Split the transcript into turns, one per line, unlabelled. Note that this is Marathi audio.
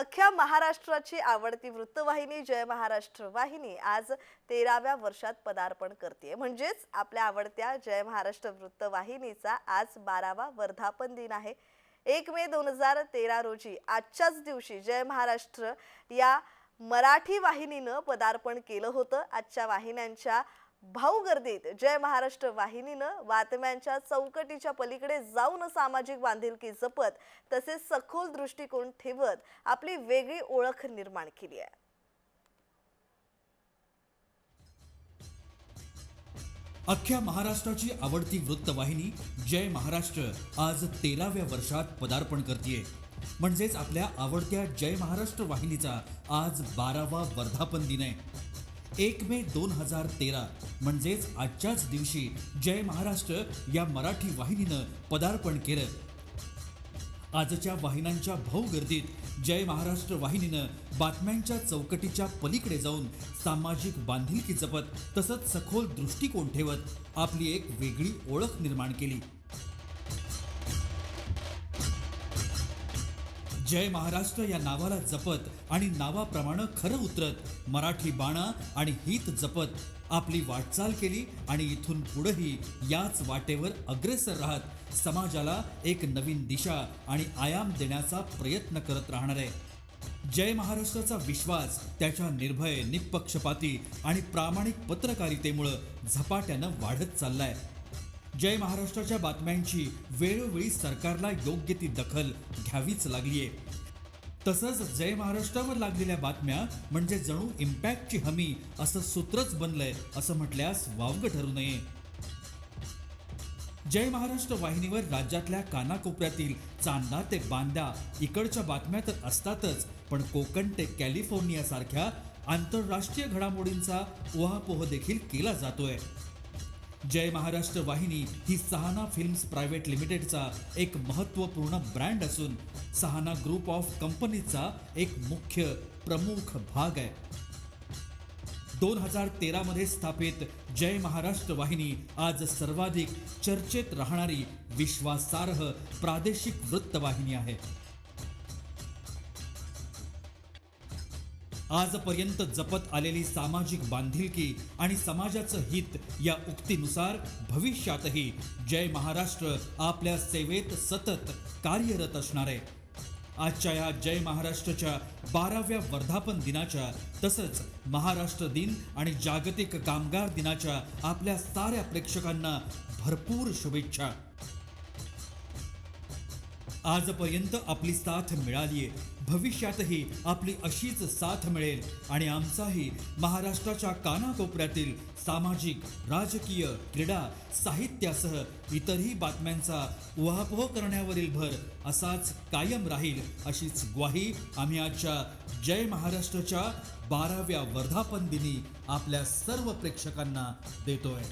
अख्ख्या महाराष्ट्राची आवडती वृत्तवाहिनी जय महाराष्ट्र वाहिनी आज तेराव्या वर्षात पदार्पण करते म्हणजेच आपल्या आवडत्या जय महाराष्ट्र वृत्तवाहिनीचा आज बारावा वर्धापन दिन आहे. एक मे दोन हजार तेरा रोजी आजच्याच दिवशी जय महाराष्ट्र या मराठी वाहिनीनं पदार्पण केलं होतं. आजच्या वाहिन्यांच्या भाऊ गर्दीत. जय महाराष्ट्र वाहिनीनं बातम्यांच्या चौकटीच्या पलीकडे जाऊन सामाजिक बांधिलकी जपत तसेच सखोल दृष्टिकोन ठेवत आपली वेगळी ओळख निर्माण केली आहे.
अख्ख्या महाराष्ट्राची आवडती वृत्तवाहिनी जय महाराष्ट्र आज तेराव्या वर्षात पदार्पण करते म्हणजेच आपल्या आवडत्या जय महाराष्ट्र वाहिनीचा आज बारावा वर्धापन दिन आहे. एक मे दोन हजार तेरा म्हणजेच आजच्याच दिवशी जय महाराष्ट्र या मराठी वाहिनीनं पदार्पण केलं. आजच्या वाहिन्यांच्या भाऊगर्दीत जय महाराष्ट्र वाहिनीनं बातम्यांच्या चौकटीच्या पलीकडे जाऊन सामाजिक बांधिलकी जपत तसंच सखोल दृष्टिकोन ठेवत आपली एक वेगळी ओळख निर्माण केली. जय महाराष्ट्र या नावाला जपत आणि नावाप्रमाणे खरं उतरत मराठी बाणा आणि हित जपत. आपली वाटचाल केली आणि इथून पुढंही याच वाटेवर अग्रेसर राहत. समाजाला एक नवीन दिशा आणि आयाम देण्याचा प्रयत्न करत राहणार आहे. जय महाराष्ट्राचा विश्वास त्याच्या निर्भय निपक्षपाती आणि प्रामाणिक पत्रकारितेमुळं झपाट्यानं वाढत चाललाय. जय महाराष्ट्राच्या बातम्यांची वेळोवेळी सरकारला योग्य ती दखल घ्यावीच लागलीये. तसंच जय महाराष्ट्रावर लागलेल्या बातम्या म्हणजे जणू इम्पॅक्टची हमी असं सूत्रच बनलंय असं म्हटल्यास वावगं ठरू नये. जय महाराष्ट्र वाहिनीवर राज्यातल्या कानाकोपऱ्यातील चांदा ते बांदा इकडच्या बातम्या तर असतातच पण कोकण ते कॅलिफोर्निया सारख्या आंतरराष्ट्रीय घडामोडींचा उहापोह देखील केला जातोय. जय महाराष्ट्र वाहिनी ही सहाना फिल्म्स प्रायव्हेट लिमिटेडचा एक महत्त्वपूर्ण ब्रँड असून सहाना ग्रुप ऑफ कंपनीचा एक मुख्य प्रमुख भाग आहे. दोन हजार तेरामध्ये स्थापित जय महाराष्ट्र वाहिनी आज सर्वाधिक चर्चेत राहणारी विश्वासार्ह प्रादेशिक वृत्तवाहिनी आहे. आजपर्यंत जपत आलेली सामाजिक बांधिलकी आणि समाजाचं हित या उक्तीनुसार भविष्यातही जय महाराष्ट्र आपल्या सेवेत सतत कार्यरत असणार आहे. आजच्या या जय महाराष्ट्रच्या बाराव्या वर्धापन दिनाच्या तसंच महाराष्ट्र दिन आणि जागतिक कामगार दिनाच्या आपल्या साऱ्या प्रेक्षकांना भरपूर शुभेच्छा. आजपर्यंत आपली साथ मिळालीये. भविष्यातही आपली अशीच साथ मिळेल. आणि आमचाही महाराष्ट्राच्या कानाकोपऱ्यातील सामाजिक राजकीय क्रीडा साहित्यासह इतरही बातम्यांचा उहापोह करण्यावरील भर असाच कायम राहील अशीच ग्वाही आम्ही आजच्या जय महाराष्ट्राच्या बाराव्या वर्धापन दिनी आपल्या सर्व प्रेक्षकांना देतोय.